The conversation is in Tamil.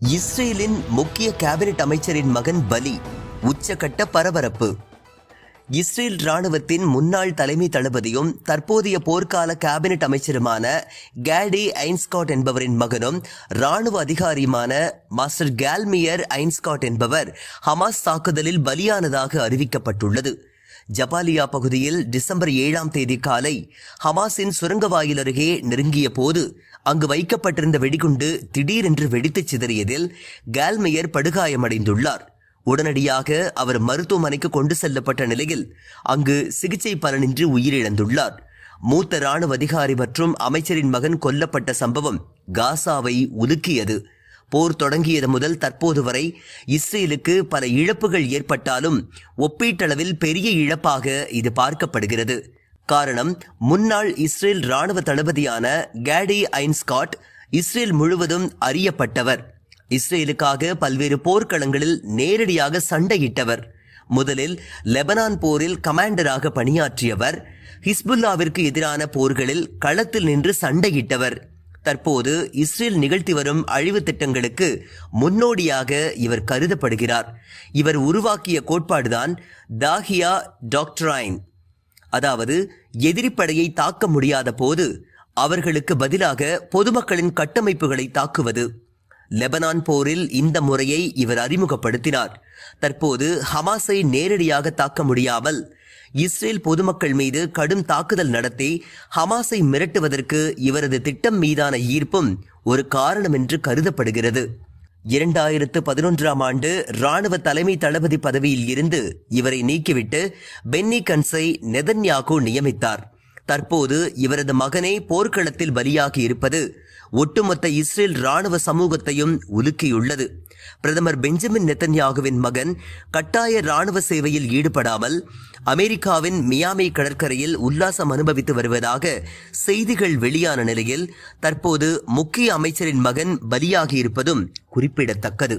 இஸ்ரேலின் முக்கிய கேபினெட் அமைச்சரின் மகன் பலி உச்சகட்ட பரபரப்பு. இஸ்ரேல் ராணுவத்தின் முன்னாள் தலைமை தளபதியும் தற்போதைய போர்க்கால கேபினெட் அமைச்சருமான கேடி ஐன்ஸ்காட் என்பவரின் மகனும் ராணுவ அதிகாரியுமான மாஸ்டர் கேல்மியர் ஐன்ஸ்காட் என்பவர் ஹமாஸ் தாக்குதலில் பலியானதாக அறிவிக்கப்பட்டுள்ளது. ஜபாலியா பகுதியில் டிசம்பர் ஏழாம் தேதி காலை ஹமாஸின் சுரங்க வாயில் அருகே நெருங்கிய போது அங்கு வைக்கப்பட்டிருந்த வெடிகுண்டு திடீரென்று வெடித்துச் சிதறியதில் கேல்மேயர் படுகாயமடைந்துள்ளார். உடனடியாக அவர் மருத்துவமனைக்கு கொண்டு செல்லப்பட்ட நிலையில் அங்கு சிகிச்சை பலனின்றி உயிரிழந்துள்ளார். மூத்த ராணுவ அதிகாரி மற்றும் அமைச்சரின் மகன் கொல்லப்பட்ட சம்பவம் காசாவை உலுக்கியது. போர் தொடங்கியது முதல் தற்போது வரை இஸ்ரேலுக்கு பல இழப்புகள் ஏற்பட்டாலும் ஒப்பீட்டளவில் பெரிய இழப்பாக இது பார்க்கப்படுகிறது. காரணம் முன்னாள் இஸ்ரேல் ராணுவ தளபதியான கேடி ஐன்ஸ்காட் இஸ்ரேல் முழுவதும் அறியப்பட்டவர். இஸ்ரேலுக்காக பல்வேறு போர்க்களங்களில் நேரடியாக சண்டையிட்டவர். முதலில் லெபனான் போரில் கமாண்டராக பணியாற்றியவர். ஹிஸ்புல்லாவிற்கு எதிரான போர்களில் களத்தில் நின்று சண்டையிட்டவர். தற்போது இஸ்ரேல் நிகழ்த்தி வரும் அழிவு திட்டங்களுக்கு முன்னோடியாக இவர் கருதப்படுகிறார். இவர் உருவாக்கிய கோட்பாடுதான் தாகியா டாக்டரைன். அதாவது எதிரிப்படையை தாக்க முடியாத போது அவர்களுக்கு பதிலாக பொதுமக்களின் கட்டமைப்புகளை தாக்குவது. லெபனான் போரில் இந்த முறையை இவர் அறிமுகப்படுத்தினார். தற்போது ஹமாஸை நேரடியாக தாக்க முடியாமல் இஸ்ரேல் பொதுமக்கள் மீது கடும் தாக்குதல் நடத்தி ஹமாஸை மிரட்டுவதற்கு இவரது திட்டம் மீதான ஈர்ப்பும் ஒரு காரணம் என்று கருதப்படுகிறது. இரண்டாயிரத்து பதினொன்றாம் ஆண்டு ராணுவ தலைமை தளபதி பதவியில் இருந்து இவரை நீக்கிவிட்டு பென்னி கன்ஸை நெதன்யாகு நியமித்தார். தற்போது இவரது மகனே போர்க்களத்தில் பலியாகி இருப்பது ஒட்டுமொத்த இஸ்ரேல் ராணுவ சமூகத்தையும் உலுக்கியுள்ளது. பிரதமர் பெஞ்சமின் நெத்தன்யாகுவின் மகன் கட்டாய ராணுவ சேவையில் ஈடுபடாமல் அமெரிக்காவின் மியாமி கடற்கரையில் உல்லாசம் அனுபவித்து வருவதாக செய்திகள் வெளியான நிலையில் தற்போது முக்கிய அமைச்சரின் மகன் பலியாகியிருப்பதும் குறிப்பிடத்தக்கது.